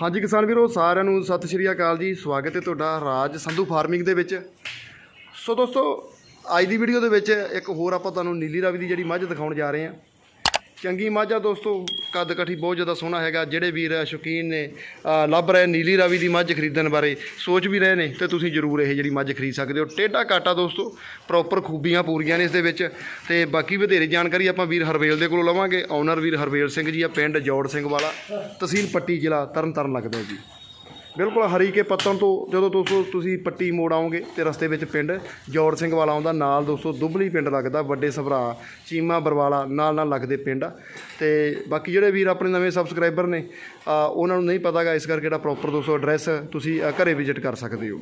ਹਾਂਜੀ ਕਿਸਾਨ ਵੀਰੋ, ਸਾਰਿਆਂ ਨੂੰ ਸਤਿ ਸ਼੍ਰੀ ਅਕਾਲ ਜੀ। ਸਵਾਗਤ ਹੈ ਤੁਹਾਡਾ ਰਾਜ ਸੰਧੂ ਫਾਰਮਿੰਗ ਦੇ ਵਿੱਚ। ਸੋ ਦੋਸਤੋ, ਅੱਜ ਦੀ ਵੀਡੀਓ ਦੇ ਵਿੱਚ ਇੱਕ ਹੋਰ ਆਪਾਂ ਤੁਹਾਨੂੰ ਨੀਲੀ ਰਾਵੀ ਦੀ ਜਿਹੜੀ ਮੱਝ ਦਿਖਾਉਣ ਜਾ ਰਹੇ ਹਾਂ। ਚੰਗੀ ਮੱਝ ਆ ਦੋਸਤੋ, ਕੱਦ ਕਾਠੀ ਬਹੁਤ ਜ਼ਿਆਦਾ ਸੋਹਣਾ ਹੈਗਾ। ਜਿਹੜੇ ਵੀਰ ਸ਼ੌਕੀਨ ਨੇ ਲੱਭ ਰਹੇ ਨੀਲੀ ਰਾਵੀ ਦੀ ਮੱਝ ਖਰੀਦਣ ਬਾਰੇ, ਸੋਚ ਵੀ ਰਹੇ ਨੇ, ਤੇ ਤੁਸੀਂ ਜ਼ਰੂਰ ਇਹ ਜਿਹੜੀ ਮੱਝ ਖਰੀਦ ਸਕਦੇ ਹੋ। ਟੇਢਾ ਕਾਟਾ ਦੋਸਤੋ ਪ੍ਰੋਪਰ ਖੂਬੀਆਂ ਪੂਰੀਆਂ ਨੇ ਇਸ ਦੇ ਵਿੱਚ। ਤੇ ਬਾਕੀ ਵਧੇਰੇ ਜਾਣਕਾਰੀ ਆਪਾਂ ਵੀਰ ਹਰਵੇਲ ਦੇ ਕੋਲੋਂ ਲਵਾਂਗੇ। ਓਨਰ ਵੀਰ ਹਰਵੇਲ ਸਿੰਘ ਜੀ ਆ, ਪਿੰਡ ਜੋੜ ਸਿੰਘ ਵਾਲਾ, ਤਹਿਸੀਲ ਪੱਟੀ ਜ਼ਿਲ੍ਹਾ ਤਰਨਤਾਰਨ ਲੱਗਦਾ ਜੀ। ਬਿਲਕੁਲ ਹਰੀਕੇ ਪੱਤਨ ਤੋਂ ਜਦੋਂ ਦੋਸਤੋ ਤੁਸੀਂ ਪੱਟੀ ਮੋੜ ਆਓਗੇ ਤੇ ਰਸਤੇ ਵਿੱਚ ਪਿੰਡ ਜੋੜ ਸਿੰਘ ਵਾਲਾ ਆਉਂਦਾ ਨਾਲ ਦੋਸਤੋ ਦੁਬਲੀ ਪਿੰਡ ਲੱਗਦਾ ਵੱਡੇ ਸਭਰਾ ਚੀਮਾ ਬਰਵਾਲਾ ਨਾਲ ਨਾਲ ਲੱਗਦੇ ਪਿੰਡ ਆ। ਤੇ ਬਾਕੀ ਜਿਹੜੇ ਵੀਰ ਆਪਣੇ ਨਵੇਂ ਸਬਸਕ੍ਰਾਈਬਰ ਨੇ ਉਹਨਾਂ ਨੂੰ ਨਹੀਂ ਪਤਾਗਾ ਇਸ ਕਰਕੇ ਜਿਹੜਾ ਪ੍ਰੋਪਰ ਦੋਸਤੋ ਐਡਰੈਸ ਤੁਸੀਂ ਘਰੇ ਵਿਜ਼ਿਟ ਕਰ ਸਕਦੇ ਹੋ।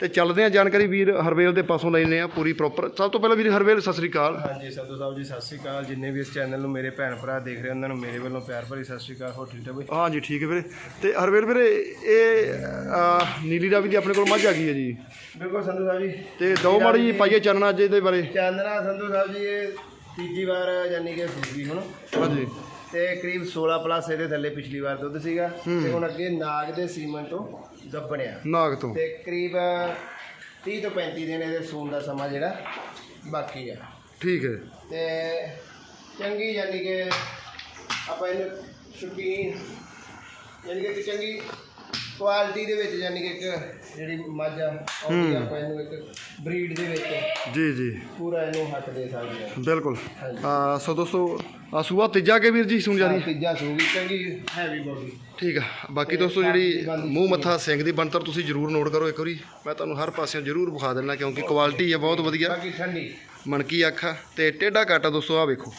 ਤੇ ਚੱਲਦੇ ਆ ਜਾਣਕਾਰੀ ਵੀਰ ਹਰਵੇਲ ਦੇ ਪਾਸੋਂ ਲੈਣੇ ਆ ਪੂਰੀ ਪ੍ਰੋਪਰ ਸਭ ਤੋਂ ਪਹਿਲਾਂ ਵੀਰ ਹਰਵੇਲ ਸਤਿ ਸ੍ਰੀ ਅਕਾਲ। ਹਾਂਜੀ ਸੰਧੂ ਸਾਹਿਬ ਜੀ ਸਤਿ ਸ਼੍ਰੀ ਅਕਾਲ। ਜਿੰਨੇ ਵੀ ਇਸ ਚੈਨਲ ਨੂੰ ਮੇਰੇ ਭੈਣ ਭਰਾ ਦੇਖ ਰਹੇ ਉਹਨਾਂ ਨੂੰ ਮੇਰੇ ਵੱਲੋਂ ਪਿਆਰ ਭਰੀ ਸਤਿ ਸ਼੍ਰੀ ਅਕਾਲ। ਹੋ ਠੀਕ ਠਾਕ ਬਈ? ਹਾਂਜੀ ਠੀਕ ਹੈ ਵੀਰੇ। ਤੇ ਹਰਵੇਲ ਵੀਰੇ ਇਹ ਨੀਲੀ ਰਾਵੀ ਦੀ ਆਪਣੇ ਕੋਲ ਮੱਝ ਆ ਗਈ ਹੈ ਜੀ। ਬਿਲਕੁਲ ਸੰਧੂ ਸਾਹਿਬ ਜੀ। ਤੇ ਦੋ ਮਾੜੀ ਜਿਹੀ ਪਾਈਏ ਚਰਨਾ ਅੱਜ ਇਹਦੇ ਬਾਰੇ। ਚਾਂਦਨਾ ਸੰਧੂ ਸਾਹਿਬ ਜੀ ਇਹ ਤੀਜੀ ਵਾਰ ਯਾਨੀ ਕਿ ਸੂਗੀ ਹੁਣ। ਹਾਂਜੀ। ਤੇ ਕਰੀਬ 16 ਪਲੱਸ ਇਹਦੇ ਥੱਲੇ ਪਿਛਲੀ ਵਾਰ ਦੁੱਧ ਸੀਗਾ। ਤੇ ਹੁਣ ਅੱਗੇ ਨਾਗ ਦੇ ਸੀਮਨ ਤੋਂ ਗੱਬਣਿਆ ਨਾਗ ਤੋਂ। ਤੇ ਕਰੀਬ 30 ਤੋਂ 35 ਦਿਨ ਇਹਦੇ ਸੂਣ ਦਾ ਸਮਾਂ ਜਿਹੜਾ ਬਾਕੀ ਆ। ਠੀਕ ਹੈ। ਤੇ ਚੰਗੀ ਯਾਨੀ ਕਿ ਆਪਾਂ ਇਹਨੂੰ ਸ਼ੁਕੀਨ ਯਾਨੀ ਕਿ ਚੰਗੀ ਕੁਆਲਿਟੀ ਦੇ ਵਿੱਚ ਯਾਨੀ ਕਿ ਇੱਕ ਜਿਹੜੀ ਮੱਝ ਆ ਆਉਂਦੀ ਆ, ਆਪਾਂ ਇਹਨੂੰ ਇੱਕ ਬਰੀਡ ਦੇ ਵਿੱਚ ਜੀ ਜੀ। ਪੂਰਾ ਇਹਨੂੰ ਹੱਕ ਦੇ ਸਕਦੇ ਬਿਲਕੁਲ। ਆ ਸੋ ਦੋਸਤੋ ਆ ਸੂਆ ਤੀਜਾ ਕੇ ਵੀਰ ਜੀ ਸੁਣ ਜਾ ਰਹੀ ਹੈ? ਤੀਜਾ ਸੂਗੀ ਚੰਗੀ ਹੈਵੀ ਬੋਡੀ ਠੀਕ ਆ। ਬਾਕੀ ਦੋਸਤੋ ਜਿਹੜੀ ਮੂੰਹ ਮੱਥਾ ਸਿੰਘ ਦੀ ਬਣਤਰ ਤੁਸੀਂ ਜਰੂਰ ਨੋਟ ਕਰੋ ਇੱਕ ਵਾਰੀ। ਮੈਂ ਤੁਹਾਨੂੰ ਹਰ ਪਾਸਿਓਂ ਜਰੂਰ ਵਿਖਾ ਦਿੰਦਾ ਕਿਉਂਕਿ ਕੁਆਲਿਟੀ ਹੈ ਬਹੁਤ ਵਧੀਆ। ਬਾਕੀ ਠੰਡੀ। ਮਣਕੀ ਅੱਖ ਤੇ ਟੇਢਾ ਕਾਟਾ ਦੋਸਤੋ ਆ ਵੇਖੋ।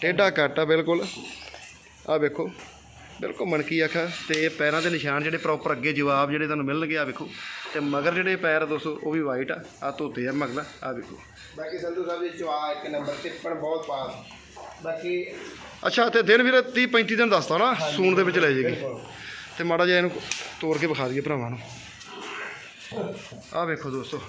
ਟੇਢਾ ਕਾਟਾ ਬਿਲਕੁਲ। ਆ ਵੇਖੋ। ਬਿਲਕੁਲ ਮਣਕੀ ਅੱਖ ਆ ਤੇ ਪੈਰਾਂ ਦੇ ਨਿਸ਼ਾਨ ਜਿਹੜੇ ਪ੍ਰੋਪਰ ਅੱਗੇ ਜਵਾਬ ਜਿਹੜੇ ਤੁਹਾਨੂੰ ਮਿਲਣਗੇ ਆ ਵੇਖੋ। ਤੇ ਮਗਰ ਜਿਹੜੇ ਪੈਰ ਆ ਦੋਸਤੋ ਉਹ ਵੀ ਵਾਈਟ ਆ ਆ ਧੋਤੇ ਆ ਮਗਲਾ ਆ ਵੇਖੋ। ਬਾਕੀ ਸੰਧੂ ਸਾਹਿਬ ਜੀ ਚਵਾ ਇੱਕ ਨੰਬਰ ਟਿੱਪਣ ਬਹੁਤ ਪਾਸ। ਬਾਕੀ ਅੱਛਾ ਤੇ ਦਿਨ ਵੀਰ 30 35 ਦਿਨ ਦੱਸਤਾ ਨਾ ਸੂਣ ਦੇ ਵਿੱਚ ਲੈ ਜਾਏਗੀ। ਤੇ ਮਾੜਾ ਜਿਹਾ ਇਹਨੂੰ ਤੋੜ ਕੇ ਵਿਖਾ ਦਈਏ ਭਰਾਵਾਂ ਨੂੰ। ਆਹ ਵੇਖੋ ਦੋਸਤੋ।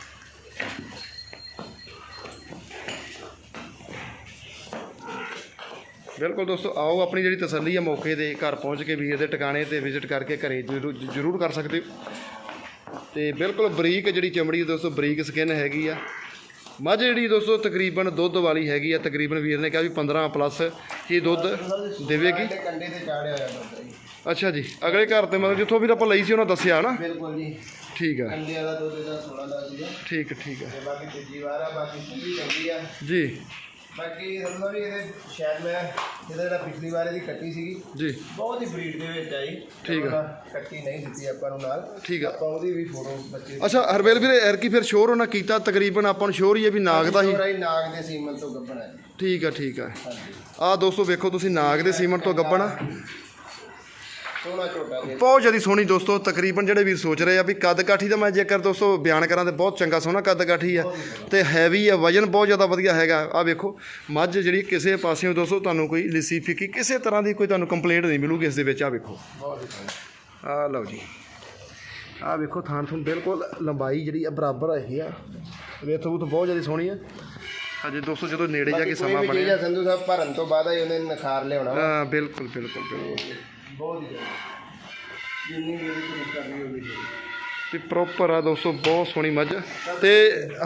ਬਿਲਕੁਲ ਦੋਸਤੋ ਆਓ ਆਪਣੀ ਜਿਹੜੀ ਤਸੱਲੀ ਹੈ ਮੌਕੇ ਤੇ ਘਰ ਪਹੁੰਚ ਕੇ ਵੀਰ ਦੇ ਟਿਕਾਣੇ ਤੇ ਵਿਜ਼ਿਟ ਕਰਕੇ ਘਰੇ ਜ਼ਰੂਰ ਕਰ ਸਕਦੇ ਹੋ। ਤੇ ਬਿਲਕੁਲ ਬਰੀਕ ਜਿਹੜੀ ਚਮੜੀ ਦੋਸਤੋ ਬਰੀਕ ਸਕਿਨ ਹੈਗੀ ਆ। ਮੱਝ ਜਿਹੜੀ ਦੋਸਤੋ ਤਕਰੀਬਨ ਦੁੱਧ ਵਾਲੀ ਹੈਗੀ ਆ। ਤਕਰੀਬਨ ਵੀਰ ਨੇ ਕਿਹਾ ਵੀ 15 ਪਲੱਸ ਇਹ ਦੁੱਧ ਦੇਵੇਗੀ? ਕੰਡੇ ਕੰਡੇ ਤੇ ਚਾੜਿਆ ਹੋਇਆ ਬੰਦਾ ਜੀ ਅੱਛਾ ਜੀ ਅਗਲੇ ਘਰ ਤੇ ਮਤਲਬ ਜਿੱਥੋਂ ਵੀਰ ਆਪਾਂ ਲਈ ਸੀ ਉਹਨਾਂ ਦੱਸਿਆ ਨਾ? ਬਿਲਕੁਲ ਜੀ। ਠੀਕ ਆ। ਕੰਡਿਆਂ ਦਾ ਦੁੱਧ ਇਹਦਾ 16 ਦਾ ਸੀਗਾ। ਠੀਕ ਠੀਕ ਆ। ਬਾਕੀ ਤੀਜੀ ਵਾਰ ਆ ਬਾਕੀ ਸੂਈ ਚੰਗੀ ਆ। ਜੀ। ਬਾਕੀ ਸਮਝੋ ਵੀ ਇਹਦੇ ਸ਼ਾਇਦ ਮੈਂ ਇਹਦਾ ਜਿਹੜਾ ਪਿਛਲੀ ਵਾਰ ਇਹਦੀ ਕੱਟੀ ਸੀਗੀ ਜੀ। ਬਹੁਤ ਹੀ ਬਰੀਡ ਦੇ ਵਿੱਚ ਆਈ। ਠੀਕ ਆ। ਕੱਟੀ ਨਹੀਂ ਦਿੱਤੀ ਆਪਾਂ ਨੂੰ ਨਾਲ। ਠੀਕ ਆ। ਆਪਾਂ ਉਹਦੀ ਵੀ ਫੋਟੋ ਬੱਚੇ ਦੀ ਅੱਛਾ ਹਰਬੇਲ ਵੀਰੇ ਐਰਕੀ ਫਿਰ ਸ਼ੋਰ ਉਹਨਾਂ ਕੀਤਾ ਤਕਰੀਬਨ ਆਪਾਂ ਨੂੰ ਸ਼ੋਰ ਹੀ ਹੈ ਵੀ ਨਾਗ ਦਾ ਹੀ। ਹੋਰ ਆਈ ਨਾਗ ਦੇ ਸੀਮਨ ਤੋਂ ਗੱਬਣਾ ਹੈ। ਠੀਕ ਆ ਠੀਕ ਆ। ਹਾਂਜੀ। ਆ ਦੋਸਤੋ ਵੇਖੋ ਤੁਸੀਂ ਨਾਗ ਦੇ ਸੀਮਨ ਤੋਂ ਗੱਬਣ। ਦੇ ਬਹੁਤ ਜ਼ਿਆਦਾ ਸੋਹਣੀ ਦੋਸਤੋ ਤਕਰੀਬਨ ਜਿਹੜੇ ਵੀਰ ਸੋਚ ਰਹੇ ਆ ਵੀ ਕੱਦ ਕਾਠੀ ਦਾ ਮੈਂ ਜੇਕਰ ਦੋਸਤੋ ਬਿਆਨ ਕਰਾਂ ਤੇ ਬਹੁਤ ਚੰਗਾ ਸੋਹਣਾ ਕੱਦ ਕਾਠੀ ਆ ਤੇ ਹੈਵੀ ਆ ਵਜਨ ਬਹੁਤ ਜ਼ਿਆਦਾ ਵਧੀਆ ਹੈਗਾ। ਆ ਵੇਖੋ ਮੱਝ ਜਿਹੜੀ ਕਿਸੇ ਪਾਸਿਓਂ ਦੋਸਤੋ ਤੁਹਾਨੂੰ ਕੋਈ ਲਿੱਸੀ ਫਿੱਕੀ ਕਿਸੇ ਤਰ੍ਹਾਂ ਦੀ ਕੋਈ ਤੁਹਾਨੂੰ ਕੰਪਲੇਂਟ ਨਹੀਂ ਮਿਲੂਗੀ ਇਸ ਦੇ ਵਿੱਚ ਆ ਵੇਖੋ। ਆ ਲਓ ਜੀ। ਆ ਵੇਖੋ ਥਾਣ ਥੂਣ ਬਿਲਕੁਲ ਲੰਬਾਈ ਜਿਹੜੀ ਆ ਬਰਾਬਰ ਹੈਗੀ ਆ। ਵੇਥੋ ਬੂਥ ਬਹੁਤ ਜ਼ਿਆਦਾ ਸੋਹਣੀ ਆ। ਹਜੇ ਦੋਸਤੋ ਜਦੋਂ ਨੇੜੇ ਜਾ ਕੇ ਸਮਾਂ ਬਣਿਆ ਸੰਧੂ ਸਾਹਿਬ ਭਰਨ ਤੋਂ ਬਾਅਦ ਹੀ ਉਹਨੇ ਨਖਾਰ ਲਿਆਉਣਾ। ਹਾਂ ਬਿਲਕੁਲ ਬਿਲਕੁਲ ਬਿਲਕੁਲ। ਬਹੁਤ ਹੀ ਜ਼ਿਆਦਾ। ਜਿੰਨੀ ਇਹਦੀ ਤਾਰੀਫ ਕਰਨੀ ਹੋਵੇ ਤੇ ਪ੍ਰੋਪਰ ਆ ਦੋਸਤੋ ਬਹੁਤ ਸੋਹਣੀ ਮੱਝ। ਤੇ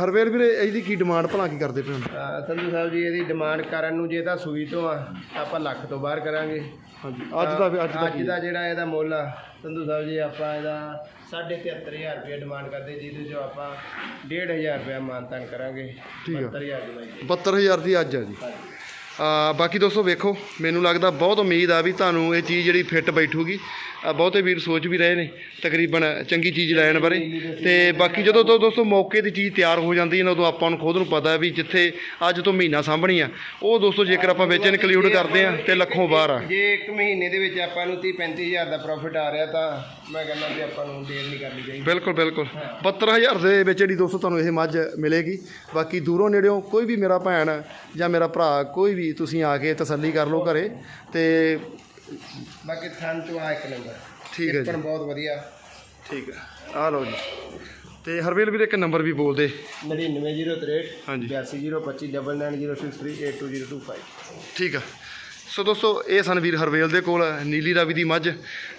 ਹਰਵੇਲ ਵੀਰੇ ਇਹਦੀ ਕੀ ਡਿਮਾਂਡ ਭਲਾ ਕੀ ਕਰਦੇ ਪਏ ਅਹ ਸੰਧੂ ਸਾਹਿਬ ਜੀ ਇਹਦੀ ਡਿਮਾਂਡ ਕਰਨ ਨੂੰ ਜੇ ਤਾਂ ਸੂਈ ਤੋਂ ਆ ਆਪਾਂ ਲੱਖ ਤੋਂ ਬਾਹਰ ਕਰਾਂਗੇ। ਹਾਂਜੀ ਅੱਜ ਦਾ ਅੱਜ ਦਾ ਅੱਜ ਦਾ ਜਿਹੜਾ ਇਹਦਾ ਮੁੱਲ ਆ ਸੰਧੂ ਸਾਹਿਬ ਜੀ ਆਪਾਂ ਇਹਦਾ 73500 ਰੁਪਏ ਡਿਮਾਂਡ ਕਰਦੇ ਜਿਹਦੇ ਚੋਂ ਆਪਾਂ 1500 ਰੁਪਏ ਮਾਨਤਾਨ ਕਰਾਂਗੇ। ਠੀਕ ਆ। 72000 ਦੀ ਬਾਈ 72000 ਦੀ ਅੱਜ ਆ ਜੀ। ਬਾਕੀ ਦੋਸਤੋ ਵੇਖੋ, ਮੈਨੂੰ ਲੱਗਦਾ ਬਹੁਤ ਉਮੀਦ ਆ ਵੀ ਤੁਹਾਨੂੰ ਇਹ ਚੀਜ਼ ਜਿਹੜੀ ਫਿੱਟ ਬੈਠੂਗੀ। ਬਹੁਤੇ ਵੀਰ ਸੋਚ ਵੀ ਰਹੇ ਨੇ ਤਕਰੀਬਨ ਚੰਗੀ ਚੀਜ਼ ਲੈਣ ਬਾਰੇ। ਤੇ ਬਾਕੀ ਜਦੋਂ ਤੋਂ ਦੋਸਤੋ ਮੌਕੇ ਦੀ ਚੀਜ਼ ਤਿਆਰ ਹੋ ਜਾਂਦੀ ਹੈ ਨਾ ਉਦੋਂ ਆਪਾਂ ਨੂੰ ਖੁਦ ਨੂੰ ਪਤਾ ਵੀ ਜਿੱਥੇ ਅੱਜ ਤੋਂ ਮਹੀਨਾ ਸਾਂਭਣੀ ਆ। ਉਹ ਦੋਸਤੋ ਜੇਕਰ ਆਪਾਂ ਵਿੱਚ ਇਨਕਲੂਡ ਕਰਦੇ ਆ ਤੇ ਲੱਖੋਂ ਬਾਹਰ ਆ। ਜੇ ਇੱਕ ਮਹੀਨੇ ਦੇ ਵਿੱਚ ਆਪਾਂ ਨੂੰ 30 35000 ਦਾ ਪ੍ਰੋਫਿਟ ਆ ਰਿਹਾ ਤਾਂ ਮੈਂ ਕਹਿੰਦਾ ਵੀ ਆਪਾਂ ਨੂੰ ਦੇਰ ਨਹੀਂ ਕਰਨੀ ਚਾਹੀਦੀ। ਬਿਲਕੁਲ ਬਿਲਕੁਲ। 72000 ਦੇ ਵਿੱਚ ਜਿਹੜੀ ਦੋਸਤੋ ਤੁਹਾਨੂੰ ਇਹ ਮੱਝ ਮਿਲੇਗੀ। ਬਾਕੀ ਦੂਰੋਂ ਨੇੜਿਓਂ ਕੋਈ ਵੀ ਮੇਰਾ ਭੈਣ ਜਾਂ ਮੇਰਾ ਭਰਾ ਕੋਈ ਵੀ ਤੁਸੀਂ ਆ ਕੇ ਤਸੱਲੀ ਕਰ ਲਓ ਘਰੇ। ਤੇ ਬਾਕੀ ਥਣ ਤੋਂ ਆ ਇੱਕ ਨੰਬਰ। ਠੀਕ ਹੈ ਜੀ। ਬਹੁਤ ਵਧੀਆ। ਠੀਕ ਹੈ। ਆ ਲਓ ਜੀ। ਤੇ ਹਰਵੇਲ ਵੀਰ ਇੱਕ ਨੰਬਰ ਵੀ ਬੋਲ ਦੇ 99063 ਹਾਂਜੀ। 8205299063820225 ਠੀਕ ਆ। ਸੋ ਦੋਸਤੋ ਇਹ ਸਨ ਵੀਰ ਹਰਵੇਲ ਦੇ ਕੋਲ ਨੀਲੀ ਰਾਵੀ ਦੀ ਮੱਝ।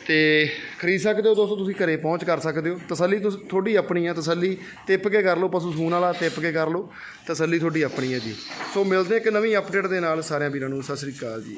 ਤੇ ਖਰੀਦ ਸਕਦੇ ਹੋ ਦੋਸਤੋ ਤੁਸੀਂ ਘਰੇ ਪਹੁੰਚ ਕਰ ਸਕਦੇ ਹੋ। ਤਸੱਲੀ ਤੁਸੀਂ ਤੁਹਾਡੀ ਆਪਣੀ ਆ ਤਸੱਲੀ। ਤਿੱਪ ਕੇ ਕਰ ਲਓ ਪਸ਼ੂ ਸੂਣ ਵਾਲਾ ਤਿੱਪ ਕੇ ਕਰ ਲਓ। ਤਸੱਲੀ ਤੁਹਾਡੀ ਆਪਣੀ ਹੈ ਜੀ। ਸੋ ਮਿਲਦੇ ਹਾਂ ਇੱਕ ਨਵੀਂ ਅਪਡੇਟ ਦੇ ਨਾਲ। ਸਾਰਿਆਂ ਵੀਰਾਂ ਨੂੰ ਸਤਿ ਸ੍ਰੀ ਅਕਾਲ ਜੀ।